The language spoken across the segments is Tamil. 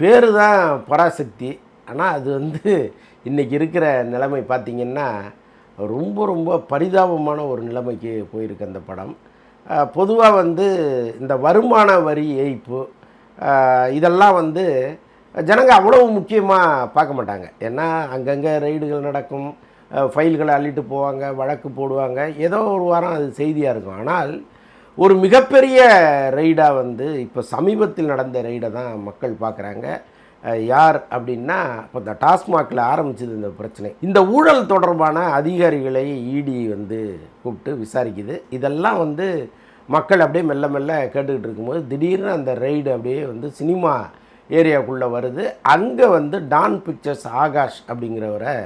பேர் தான் பராசக்தி. ஆனால் அது வந்து இன்றைக்கி இருக்கிற நிலைமை பார்த்திங்கன்னா ரொம்ப ரொம்ப பரிதாபமான ஒரு நிலைமைக்கு போயிருக்கு அந்த படம். பொதுவாக வந்து இந்த வருமான வரி ஏய்ப்பு இதெல்லாம் வந்து ஜனங்க அவ்வளவு முக்கியமாக பார்க்க மாட்டாங்க. ஏன்னா அங்கங்கே ரெய்டுகள் நடக்கும் ஃபைல்களை அள்ளிட்டு போவாங்க வழக்கு போடுவாங்க. ஏதோ ஒரு வாரம் அது செய்தியாக இருக்கும். ஆனால் ஒரு மிகப்பெரிய ரெய்டாக வந்து இப்போ சமீபத்தில் நடந்த ரெய்டை தான் மக்கள் பார்க்குறாங்க. யார் அப்படின்னா இப்போ இந்த டாஸ்மாகில் ஆரம்பிச்சது இந்த பிரச்சனை. இந்த ஊழல் தொடர்பான அதிகாரிகளை இடி வந்து கூப்பிட்டு விசாரிக்குது. இதெல்லாம் வந்து மக்கள் அப்படியே மெல்ல மெல்ல கேட்டுக்கிட்டு இருக்கும்போது திடீர்னு அந்த ரெய்டு அப்படியே வந்து சினிமா ஏரியாவுக்குள்ளே வருது. அங்கே வந்து டான் பிக்சர்ஸ் ஆகாஷ் அப்படிங்கிறவரை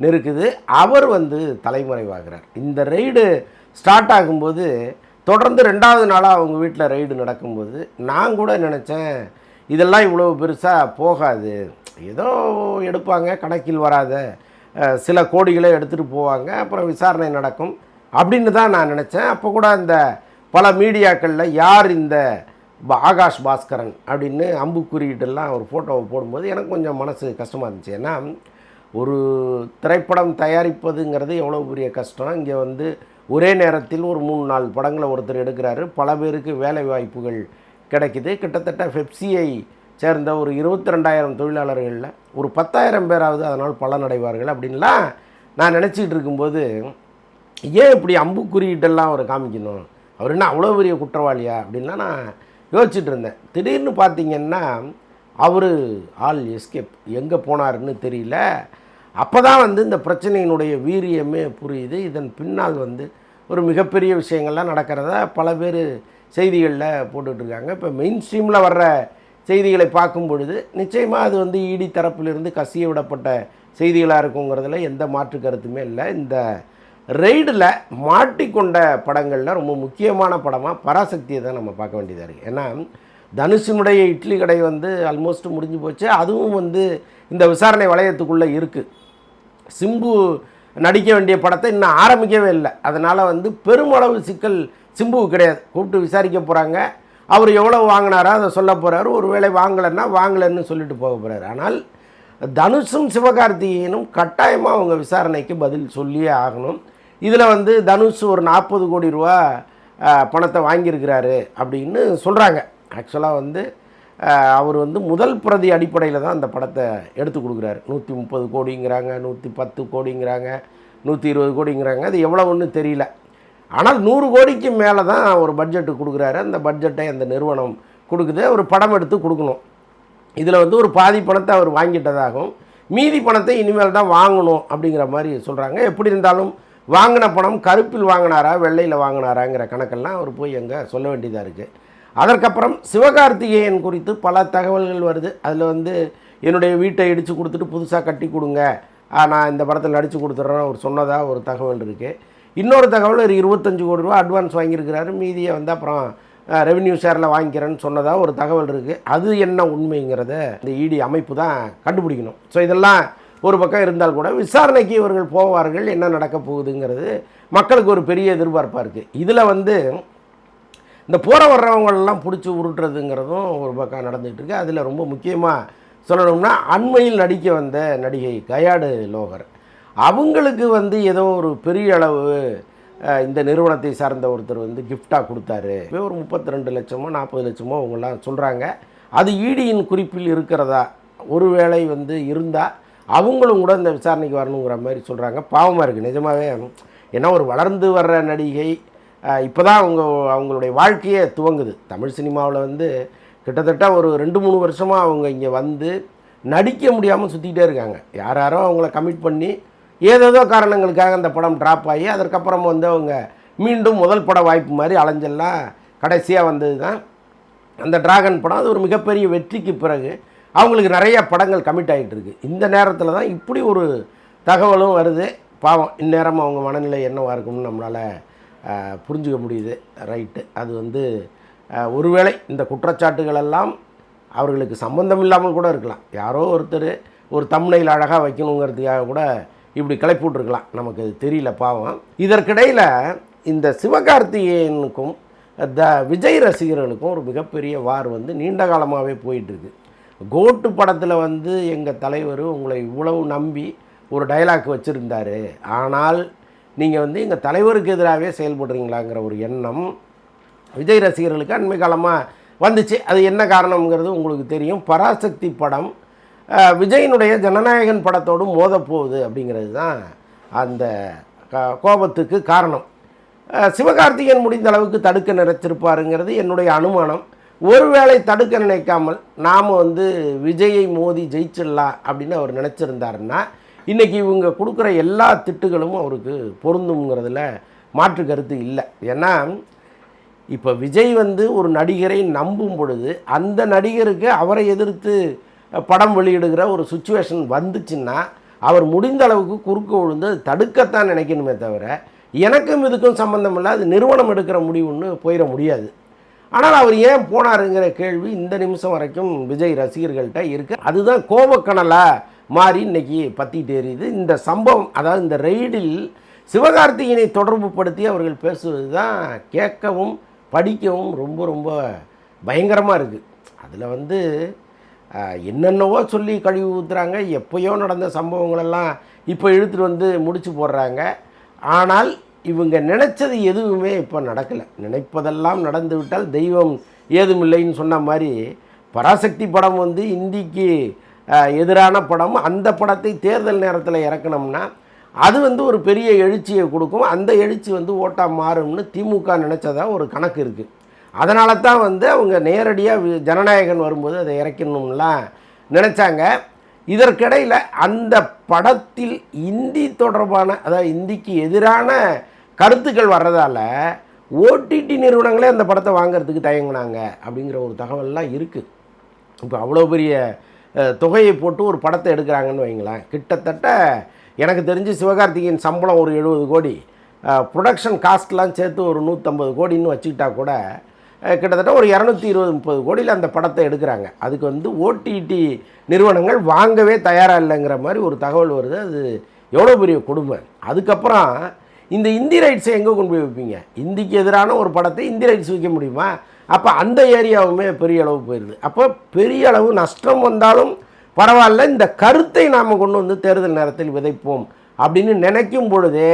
நெருக்குது. அவர் வந்து தலைமுறைவாகிறார். இந்த ரெய்டு ஸ்டார்ட் ஆகும்போது தொடர்ந்து ரெண்டாவது நாளாக அவங்க வீட்டில் ரைடு நடக்கும்போது நான் கூட நினச்சேன் இதெல்லாம் இவ்வளோ பெருசாக போகாது. ஏதோ எடுப்பாங்க கணக்கில் வராத சில கோடிகளை எடுத்துகிட்டு போவாங்க அப்புறம் விசாரணை நடக்கும் அப்படின்னு தான் நான் நினச்சேன். அப்போ கூட இந்த பல மீடியாக்களில் யார் இந்த ஆகாஷ் பாஸ்கரன் அப்படின்னு அம்புக்குறியிட்டெல்லாம் ஒரு ஃபோட்டோவை போடும்போது எனக்கு கொஞ்சம் மனசு கஷ்டமாக இருந்துச்சு. ஏன்னா ஒரு திரைப்படம் தயாரிப்பதுங்கிறது எவ்வளோ பெரிய கஷ்டம். இங்கே வந்து ஒரே நேரத்தில் ஒரு மூணு நாள் படங்களை ஒருத்தர் எடுக்கிறாரு. பல பேருக்கு வேலை வாய்ப்புகள் கிடைக்குது. கிட்டத்தட்ட பெப்சியை சேர்ந்த ஒரு இருபத்தி ரெண்டாயிரம் தொழிலாளர்களில் ஒரு பத்தாயிரம் பேராவது அதனால் பலனடைவார்கள் அப்படின்லாம் நான் நினச்சிக்கிட்டு இருக்கும்போது ஏன் இப்படி அம்புக்குறியிட்டெல்லாம் அவர் காமிக்கணும்? அவர் என்ன அவ்வளோ பெரிய குற்றவாளியா? அப்படின்லாம் நான் யோசிச்சுட்டு இருந்தேன். திடீர்னு பார்த்தீங்கன்னா அவர் ஆல் எஸ்கேப். எங்கே போனாருன்னு தெரியல. அப்போ தான் வந்து இந்த பிரச்சனையினுடைய வீரியமே புரியுது. இதன் பின்னால் வந்து ஒரு மிகப்பெரிய விஷயங்கள்லாம் நடக்கிறதா பல பேர் செய்திகளில் போட்டுட்ருக்காங்க. இப்போ மெயின் ஸ்ட்ரீமில் வர்ற செய்திகளை பார்க்கும் பொழுது நிச்சயமாக அது வந்து இடி தரப்பிலிருந்து கசிய விடப்பட்ட செய்திகளாக இருக்குங்கிறதுல எந்த மாற்று கருத்துமே இல்லை. இந்த ரெய்டில் மாட்டிக்கொண்ட படங்களில் ரொம்ப முக்கியமான படமாக பராசக்தியை தான் நம்ம பார்க்க வேண்டியதாக இருக்குது ஏன்னா தனுஷினுடைய இட்லி கடை வந்து ஆல்மோஸ்ட் முடிஞ்சு போச்சு. அதுவும் வந்து இந்த விசாரணை வளையத்துக்குள்ளே இருக்குது சிம்பு நடிக்க வேண்டிய படத்தை இன்னும் ஆரம்பிக்கவே இல்லை. அதனால் வந்து பெருமளவு சிக்கல் சிம்புவுக்கு கிடையாது. கூப்பிட்டு விசாரிக்க போகிறாங்க அவர் எவ்வளோ வாங்கினாரோ அதை சொல்ல போகிறாரு ஒரு வேளை வாங்கலைன்னா வாங்கலைன்னு சொல்லிட்டு போக போகிறாரு ஆனால் தனுஷும் சிவகார்த்திகேயனும் கட்டாயமாக அவங்க விசாரணைக்கு பதில் சொல்லியே ஆகணும். இதில் வந்து தனுஷ் ஒரு நாற்பது கோடி ரூபா பணத்தை வாங்கியிருக்கிறாரு அப்படின்னு சொல்கிறாங்க ஆக்சுவலாக வந்து அவர் வந்து முதல் பிரதி அடிப்படையில் தான் அந்த படத்தை எடுத்து கொடுக்குறாரு. நூற்றி முப்பது கோடிங்கிறாங்க நூற்றி பத்து கோடிங்கிறாங்க நூற்றி இருபது கோடிங்கிறாங்க. அது எவ்வளோன்னு தெரியல. ஆனால் நூறு கோடிக்கு மேலே தான் ஒரு பட்ஜெட்டு கொடுக்குறாரு. அந்த பட்ஜெட்டை அந்த நிறுவனம் கொடுக்குது. ஒரு படம் எடுத்து கொடுக்கணும். இதில் வந்து ஒரு பாதி பணத்தை அவர் வாங்கிட்டதாகவும் மீதி பணத்தை இனிமேல் தான் வாங்கணும் அப்படிங்கிற மாதிரி சொல்கிறாங்க எப்படி இருந்தாலும் வாங்கின பணம் கருப்பில் வாங்கினாரா வெள்ளையில் வாங்கினாராங்கிற கணக்கெல்லாம் அவர் போய் அங்கே சொல்ல வேண்டியதாக இருக்குது அதற்கப்புறம் சிவகார்த்திகேயன் குறித்து பல தகவல்கள் வருது. அதில் வந்து என்னுடைய வீட்டை இடித்து கொடுத்துட்டு புதுசாக கட்டி கொடுங்க. நான் இந்த படத்தில் நடித்து கொடுத்துட்றேன் அவர் சொன்னதாக ஒரு தகவல் இருக்குது இன்னொரு தகவல் ஒரு இருபத்தஞ்சு கோடி ரூபா அட்வான்ஸ் வாங்கியிருக்கிறாரு. மீதியை வந்து அப்புறம் ரெவென்யூ ஷேரில் வாங்கிக்கிறேன்னு சொன்னதாக ஒரு தகவல் இருக்குது அது என்ன உண்மைங்கிறத இந்த இடி அமைப்பு தான் கண்டுபிடிக்கணும். ஸோ இதெல்லாம் ஒரு பக்கம் இருந்தால் கூட விசாரணைக்கு இவர்கள் போவார்கள். என்ன நடக்க போகுதுங்கிறது மக்களுக்கு ஒரு பெரிய எதிர்பார்ப்பாக இருக்குது இதில் வந்து இந்த போகிற வர்றவங்களெல்லாம் பிடிச்சி உருட்டுறதுங்கிறதும் ஒரு பக்கம் நடந்துகிட்டு இருக்கு. அதில் ரொம்ப முக்கியமாக சொல்லணும்னா அண்மையில் நடிக்க வந்த நடிகை கயாடு லோகர். அவங்களுக்கு வந்து ஏதோ ஒரு பெரிய அளவு இந்த நிறுவனத்தை சார்ந்த ஒருத்தர் வந்து கிஃப்டாக கொடுத்தாரு. இப்போ ஒரு முப்பத்தி ரெண்டு லட்சமோ நாற்பது லட்சமோ அவங்களாம் சொல்கிறாங்க அது ஈடியின் குறிப்பில் இருக்கிறதா? ஒருவேளை வந்து இருந்தால் அவங்களும் கூட இந்த விசாரணைக்கு வரணுங்கிற மாதிரி சொல்கிறாங்க பாவமாக இருக்குது நிஜமாகவே ஏன்னா ஒரு வளர்ந்து வர்ற நடிகை இப்போ தான் அவங்க அவங்களுடைய வாழ்க்கையே துவங்குது. தமிழ் சினிமாவில் வந்து கிட்டத்தட்ட ஒரு ரெண்டு மூணு வருஷமாக அவங்க இங்கே வந்து நடிக்க முடியாமல் சுற்றிக்கிட்டே இருக்காங்க. யார் யாரோ அவங்கள கமிட் பண்ணி ஏதேதோ காரணங்களுக்காக அந்த படம் ட்ராப் ஆகி அதற்கப்புறம் வந்து அவங்க மீண்டும் முதல் பட வாய்ப்பு மாதிரி அலைஞ்செல்லாம் கடைசியாக வந்தது தான் அந்த டிராகன் படம் அது ஒரு மிகப்பெரிய வெற்றிக்கு பிறகு அவங்களுக்கு நிறைய படங்கள் கமிட் ஆகிட்டு இருக்குது இந்த நேரத்தில் தான் இப்படி ஒரு தகவலும் வருது. பாவம் இந்நேரம் அவங்க மனநிலை என்னவாக இருக்கும்னு நம்மளால் புரிஞ்சுக்க முடியுது. ரைட்டு அது வந்து ஒருவேளை இந்த குற்றச்சாட்டுகளெல்லாம் அவர்களுக்கு சம்பந்தம் இல்லாமல் கூட இருக்கலாம். யாரோ ஒருத்தர் ஒரு தம்னையில் அழகாக வைக்கணுங்கிறதுக்காக கூட இப்படி கிளப்பிவிட்ருக்கலாம் நமக்கு அது தெரியல பாவம். இதற்கிடையில் இந்த சிவகார்த்திகேயனுக்கும் த விஜய் ரசிகர்களுக்கும் ஒரு மிகப்பெரிய வார் வந்து நீண்ட காலமாகவே போயிட்டுருக்கு. கோட்டு படத்தில் வந்து எங்கள் தலைவர் உங்களை இவ்வளவு நம்பி ஒரு டயலாக் வச்சுருந்தாரு. ஆனால் நீங்கள் வந்து எங்கள் தலைவருக்கு எதிராகவே செயல்படுறீங்களாங்கிற ஒரு எண்ணம் விஜய் ரசிகர்களுக்கு அண்மை காலமாக வந்துச்சு. அது என்ன காரணம்ங்கிறது உங்களுக்கு தெரியும். பராசக்தி படம் அஹ், விஜயினுடைய ஜனநாயகன் படத்தோடு மோதப்போகுது அப்படிங்கிறது தான் அந்த கோபத்துக்கு காரணம். சிவகார்த்திகேயன் முடிந்த அளவுக்கு தடுக்க நினைச்சிருப்பாருங்கிறது என்னுடைய அனுமானம். ஒருவேளை தடுக்க நினைக்காமல் நாம் வந்து விஜயை மோதி ஜெயிச்சிடலாம் அப்படின்னு அவர் நினச்சிருந்தாருன்னா இன்றைக்கி இவங்க கொடுக்குற எல்லா திட்டுகளும் அவருக்கு பொருந்துங்கிறதுல மாற்று கருத்து இல்லை. ஏன்னா இப்போ விஜய் வந்து ஒரு நடிகரை நம்பும் பொழுது அந்த நடிகருக்கு அவரை எதிர்த்து படம் வெளியிடுகிற ஒரு சுச்சுவேஷன் வந்துச்சுன்னா அவர் முடிந்த அளவுக்கு குறுக்க விழுந்து தடுக்கத்தான் நினைக்கணுமே தவிர எனக்கும் இதுக்கும் சம்மந்தம் இல்லை அது நிறுவனம் எடுக்கிற முடிவுன்னு போயிட முடியாது. ஆனால் அவர் ஏன் போனாருங்கிற கேள்வி இந்த நிமிஷம் வரைக்கும் விஜய் ரசிகர்கள்ட்ட இருக்கு. அதுதான் கோபக்கணலை மாறி இன்னைக்கு பத்திட்டு எரியுது இந்த சம்பவம் அதாவது இந்த ரெய்டில் சிவகார்த்திகேயனை தொடர்பு படுத்தி அவர்கள் பேசுவது தான் கேட்கவும் படிக்கவும் ரொம்ப ரொம்ப பயங்கரமாக இருக்குது அதில் வந்து என்னென்னவோ சொல்லி கழுவி ஊற்றுறாங்க எப்போயோ நடந்த சம்பவங்களெல்லாம் இப்போ இழுத்துட்டு வந்து முடிச்சு போடுறாங்க. ஆனால் இவங்க நினச்சது எதுவுமே இப்போ நடக்கலை. நினைப்பதெல்லாம் நடந்து விட்டால் தெய்வம் ஏதுமில்லைன்னு சொன்ன மாதிரி பராசக்தி படம் வந்து இந்திக்கு எதிரான படம் அந்த படத்தை தேர்தல் நேரத்தில் இறக்கணும்னா அது வந்து ஒரு பெரிய எழுச்சியை கொடுக்கும். அந்த எழுச்சி வந்து ஓட்டாக மாறும்னு திமுக நினச்சதா ஒரு கணக்கு இருக்குது அதனால தான் வந்து அவங்க நேரடியாக ஜனநாயகன் வரும்போது அதை இறக்கணும்லாம் நினச்சாங்க. இதற்கிடையில் அந்த படத்தில் இந்தி தொடர்பான அதாவது இந்திக்கு எதிரான கருத்துக்கள் வர்றதால ஓடிடி நிறுவனங்களே அந்த படத்தை வாங்குறதுக்கு தயங்குனாங்க அப்படிங்கிற ஒரு தகவல்லாம் இருக்குது இப்போ அவ்வளோ பெரிய தொகையை போட்டு ஒரு படத்தை எடுக்கிறாங்கன்னு வைங்களேன். கிட்டத்தட்ட எனக்கு தெரிஞ்சு சிவகார்த்திகேயன் சம்பளம் ஒரு எழுபது கோடி. ப்ரொடக்ஷன் காஸ்ட்லாம் சேர்த்து ஒரு நூற்றம்பது கோடின்னு வச்சுக்கிட்டா கூட கிட்டத்தட்ட ஒரு இரநூத்தி இருபது முப்பது கோடியில் அந்த படத்தை எடுக்கிறாங்க. அதுக்கு வந்து ஓடிடி நிறுவனங்கள் வாங்கவே தயாராக இல்லைங்கிற மாதிரி ஒரு தகவல் வருது. அது எவ்வளோ பெரிய கொடுமை. அதுக்கப்புறம் இந்த இந்தி ரைட்ஸை எங்கே கொண்டு போய் வைப்பீங்க? இந்திக்கு எதிரான ஒரு படத்தை இந்தி ரைட்ஸ் வைக்க முடியுமா? அப்போ அந்த ஏரியாவுமே பெரிய அளவு போயிடுது அப்போ பெரிய அளவு நஷ்டம் வந்தாலும் பரவாயில்ல இந்த கருத்தை நாம் கொண்டு வந்து தேர்தல் நேரத்தில் விதைப்போம் அப்படின்னு நினைக்கும் பொழுதே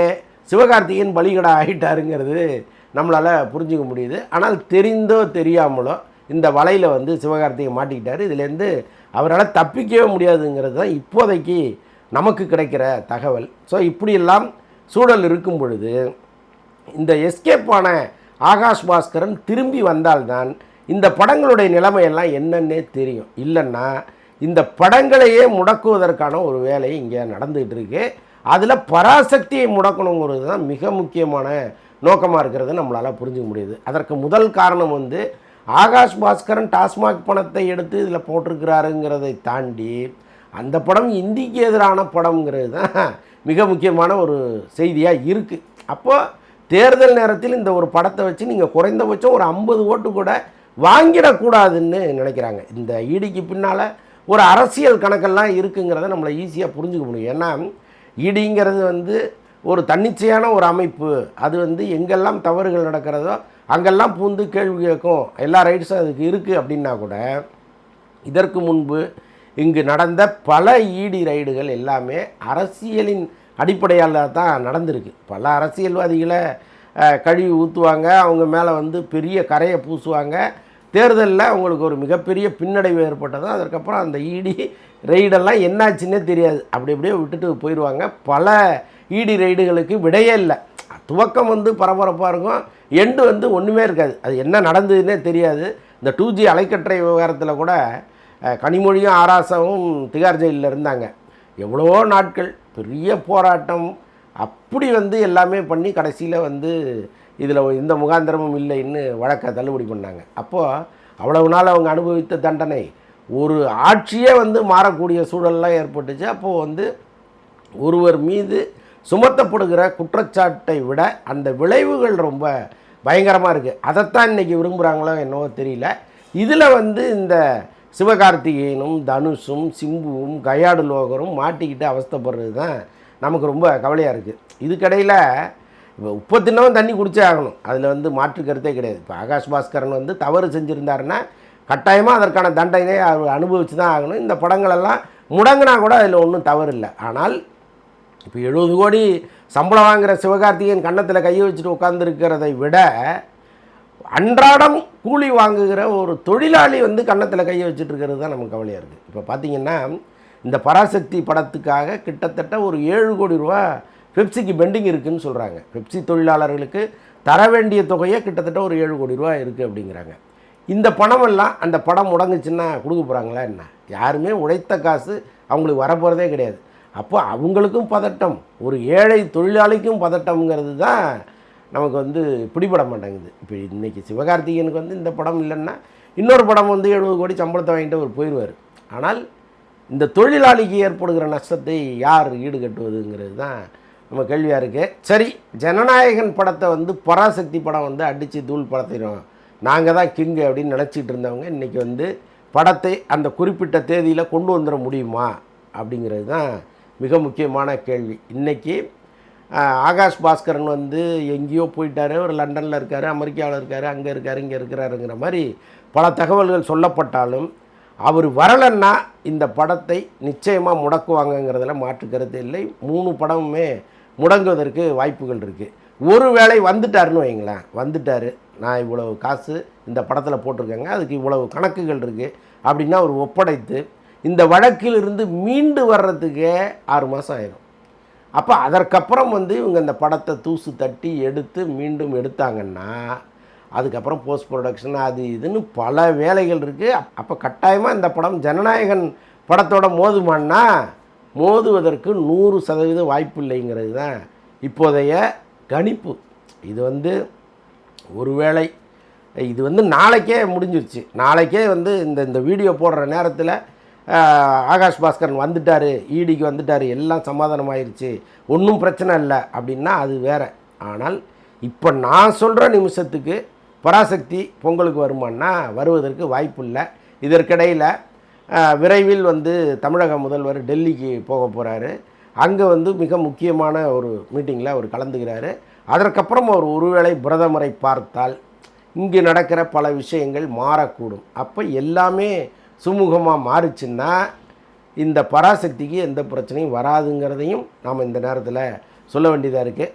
சிவகார்த்திகேயன் பலிகடா ஆகிட்டாருங்கிறது நம்மளால் புரிஞ்சுக்க முடியுது. ஆனால் தெரிந்தோ தெரியாமலோ இந்த வலையில் வந்து சிவகார்த்திகேயன் மாட்டிக்கிட்டார். இதுலேருந்து அவரால் தப்பிக்கவே முடியாதுங்கிறது தான் இப்போதைக்கு நமக்கு கிடைக்கிற தகவல். ஸோ இப்படியெல்லாம் சூழல் இருக்கும் பொழுது இந்த எஸ்கேப் ஆன ஆகாஷ் பாஸ்கரன் திரும்பி வந்தால்தான் இந்த படங்களுடைய நிலைமையெல்லாம் என்னன்னே தெரியும். இல்லைன்னா இந்த படங்களையே முடக்குவதற்கான ஒரு வேலை இங்கே நடந்துகிட்டு இருக்கு அதில் பராசக்தியை முடக்கணுங்கிறது தான் மிக முக்கியமான நோக்கமாக இருக்கிறது நம்மளால் புரிஞ்சுக்க முடியுது. அதற்கு முதல் காரணம் வந்து ஆகாஷ் பாஸ்கரன் டாஸ்மாக் பணத்தை எடுத்து இதில் போட்டிருக்கிறாருங்கிறதை தாண்டி அந்த படம் இந்திக்கு எதிரான படம்ங்கிறது தான் மிக முக்கியமான ஒரு செய்தியாக இருக்குது. அப்போது தேர்தல் நேரத்தில் இந்த ஒரு படத்தை வச்சு நீங்கள் குறைந்தபட்சம் ஒரு ஐம்பது ஓட்டு கூட வாங்கிடக்கூடாதுன்னு நினைக்கிறாங்க. இந்த ஈடிக்கு பின்னால் ஒரு அரசியல் கணக்கெல்லாம் இருக்குங்கிறத நம்மளை ஈஸியாக புரிஞ்சுக்க முடியும். ஏன்னா ஈடிங்கிறது வந்து ஒரு தன்னிச்சையான ஒரு அமைப்பு. அது வந்து எங்கெல்லாம் தவறுகள் நடக்கிறதோ அங்கெல்லாம் பூந்து கேள்வி கேட்கும். எல்லா ரைட்ஸும் அதுக்கு இருக்குது அப்படின்னா கூட இதற்கு முன்பு இங்கு நடந்த பல ஈடி ரைடுகள் எல்லாமே அரசியலின் அடிப்படையால் தான் நடந்திருக்கு. பல அரசியல்வாதிகளை கழுவி ஊற்றுவாங்க அவங்க மேலே வந்து பெரிய கரையை பூசுவாங்க. தேர்தலில் அவங்களுக்கு ஒரு மிகப்பெரிய பின்னடைவு ஏற்பட்டதும் அதற்கப்புறம் அந்த இடி ரெய்டெல்லாம் என்னாச்சுன்னே தெரியாது. அப்படி அப்படியே விட்டுட்டு போயிடுவாங்க பல ஈடி ரைடுகளுக்கு விடையே இல்லை. துவக்கம் வந்து பரபரப்பாக இருக்கும். எண்டு வந்து ஒன்றுமே இருக்காது. அது என்ன நடந்ததுன்னே தெரியாது. இந்த டூ ஜி அலைக்கற்றை விவகாரத்தில் கூட கனிமொழியும் ஆராசவும் திகார் ஜெயிலில் இருந்தாங்க. எவ்வளவோ நாட்கள் பெரிய போராட்டம். அப்படி வந்து எல்லாமே பண்ணி கடைசியில் வந்து இதில் இந்த முகாந்திரமும் இல்லைன்னு வழக்கை தள்ளுபடி பண்ணாங்க. அப்போது அவ்வளவு நாள் அவங்க அனுபவித்த தண்டனை. ஒரு ஆட்சியே வந்து மாறக்கூடிய சூழல்லாம் ஏற்பட்டுச்சு. அப்போது வந்து ஒருவர் மீது சுமத்தப்படுகிற குற்றச்சாட்டை விட அந்த விளைவுகள் ரொம்ப பயங்கரமாக இருக்குது அதைத்தான் இன்றைக்கி விரும்புகிறாங்களோ என்னவோ தெரியல. இதில் வந்து இந்த சிவகார்த்திகேயனும் தனுஷும் சிம்புவும் கையாடு லோகரும் மாட்டிக்கிட்டு அவஸ்தைப்படுறது தான் நமக்கு ரொம்ப கவலையாக இருக்குது இதுக்கடையில் இப்போ உப்பு தின்னவும் தண்ணி குடிச்சே ஆகணும். அதில் வந்து மாற்று கருத்தே கிடையாது. இப்போ ஆகாஷ் பாஸ்கரன் வந்து தவறு செஞ்சுருந்தாருன்னா கட்டாயமாக அதற்கான தண்டனை அவர் அனுபவிச்சு தான் ஆகணும். இந்த படங்களெல்லாம் முடங்கினா கூட அதில் ஒன்றும் தவறு இல்லை. ஆனால் இப்போ எழுபது கோடி சம்பளம் வாங்குற சிவகார்த்திகேயன் கன்னத்தில் கையை வச்சுட்டு உட்காந்துருக்கிறதை விட அன்றாடம் கூலி வாங்குகிற ஒரு தொழிலாளி வந்து கன்னத்தில் கையை வச்சுட்டு இருக்கிறது தான் நமக்கு கவலையாக இருக்குது இப்போ பார்த்தீங்கன்னா இந்த பராசக்தி படத்துக்காக கிட்டத்தட்ட ஒரு ஏழு கோடி ரூபா பெப்சிக்கு பெண்டிங் இருக்குதுன்னு சொல்கிறாங்க பெப்சி தொழிலாளர்களுக்கு தர வேண்டிய தொகையே கிட்டத்தட்ட ஒரு ஏழு கோடி ரூபா இருக்குது அப்படிங்கிறாங்க. இந்த பணமெல்லாம் அந்த படம் முடங்குச்சுன்னா கொடுக்க போகிறாங்களா என்ன? யாருமே உழைத்த காசு அவங்களுக்கு வரப்போகிறதே கிடையாது. அப்போ அவங்களுக்கும் பதட்டம் ஒரு ஏழை தொழிலாளிக்கும் பதட்டம்ங்கிறது தான் நமக்கு வந்து பிடிபட மாட்டேங்குது. இப்போ இன்றைக்கி சிவகார்த்திகேயனுக்கு வந்து இந்த படம் இல்லைன்னா இன்னொரு படம் வந்து எழுபது கோடி சம்பளத்தை வாங்கிட்டு அவர் போயிடுவார் ஆனால் இந்த தொழிலாளிக்கு ஏற்படுகிற நஷ்டத்தை யார் ஈடுகட்டுவதுங்கிறது தான் நம்ம கேள்வியாக இருக்குது சரி ஜனநாயகன் படத்தை வந்து பராசக்தி படம் வந்து அடித்து தூள் படத்திடும் நாங்கள் தான் கிங்கு அப்படின்னு நினச்சிட்டு இருந்தவங்க இன்றைக்கி வந்து படத்தை அந்த குறிப்பிட்ட தேதியில் கொண்டு வந்துட முடியுமா அப்படிங்கிறது தான் மிக முக்கியமான கேள்வி. இன்றைக்கி ஆகாஷ் பாஸ்கரன் வந்து எங்கேயோ போயிட்டாரு ஒரு லண்டனில் இருக்கார் அமெரிக்காவில் இருக்கார் அங்கே இருக்கார் இங்கே இருக்கிறாருங்கிற மாதிரி பல தகவல்கள் சொல்லப்பட்டாலும் அவர் வரலைன்னா இந்த படத்தை நிச்சயமாக முடக்குவாங்கங்கிறதுல மாற்று கருத்து இல்லை. மூணு படமுமே முடங்குவதற்கு வாய்ப்புகள் இருக்குது ஒரு வேளை வந்துட்டாருன்னு வைங்களேன் வந்துட்டார். நான் இவ்வளவு காசு இந்த படத்தில் போட்டிருக்கேங்க அதுக்கு இவ்வளவு கணக்குகள் இருக்குது அப்படின்னா அவர் ஒப்படைத்து இந்த வழக்கிலிருந்து மீண்டு வர்றதுக்கே ஆறு மாதம் ஆயிரும். அப்போ அதற்கப்புறம் வந்து இவங்க இந்த படத்தை தூசு தட்டி எடுத்து மீண்டும் எடுத்தாங்கன்னா அதுக்கப்புறம் போஸ்ட் ப்ரொடக்ஷன் அது இதுன்னு பல வேலைகள் இருக்குது அப்போ கட்டாயமாக இந்த படம் ஜனநாயகன் படத்தோட மோதுமான்னா மோதுவதற்கு நூறு சதவீதம் வாய்ப்பு இல்லைங்கிறது தான் இப்போதைய கணிப்பு. இது வந்து ஒருவேளை இது வந்து நாளைக்கே முடிஞ்சிருச்சு. நாளைக்கே வந்து இந்த இந்த வீடியோ போடுற நேரத்தில் ஆகாஷ் பாஸ்கரன் வந்துட்டார் ஈடிக்கு வந்துட்டார் எல்லாம் சமாதானமாயிருச்சு ஒன்றும் பிரச்சனை இல்லை அப்படின்னா அது வேற. ஆனால் இப்போ நான் சொல்கிற நிமிஷத்துக்கு பராசக்தி பொங்கலுக்கு வருமானா வருவதற்கு வாய்ப்பு இல்லை இதற்கிடையில் விரைவில் வந்து தமிழக முதல்வர் டெல்லிக்கு போக போகிறாரு அங்கே வந்து மிக முக்கியமான ஒரு மீட்டிங்கில் அவர் கலந்துக்கிறாரு. அதற்கப்புறம் அவர் ஒருவேளை பிரதமரை பார்த்தால் இங்கு நடக்கிற பல விஷயங்கள் மாறக்கூடும். அப்போ எல்லாமே சுமூகமாக மாறுச்சுன்னா இந்த பராசக்திக்கு எந்த பிரச்சனையும் வராதுங்கிறதையும் நாம் இந்த நேரத்தில் சொல்ல வேண்டியதாக இருக்குது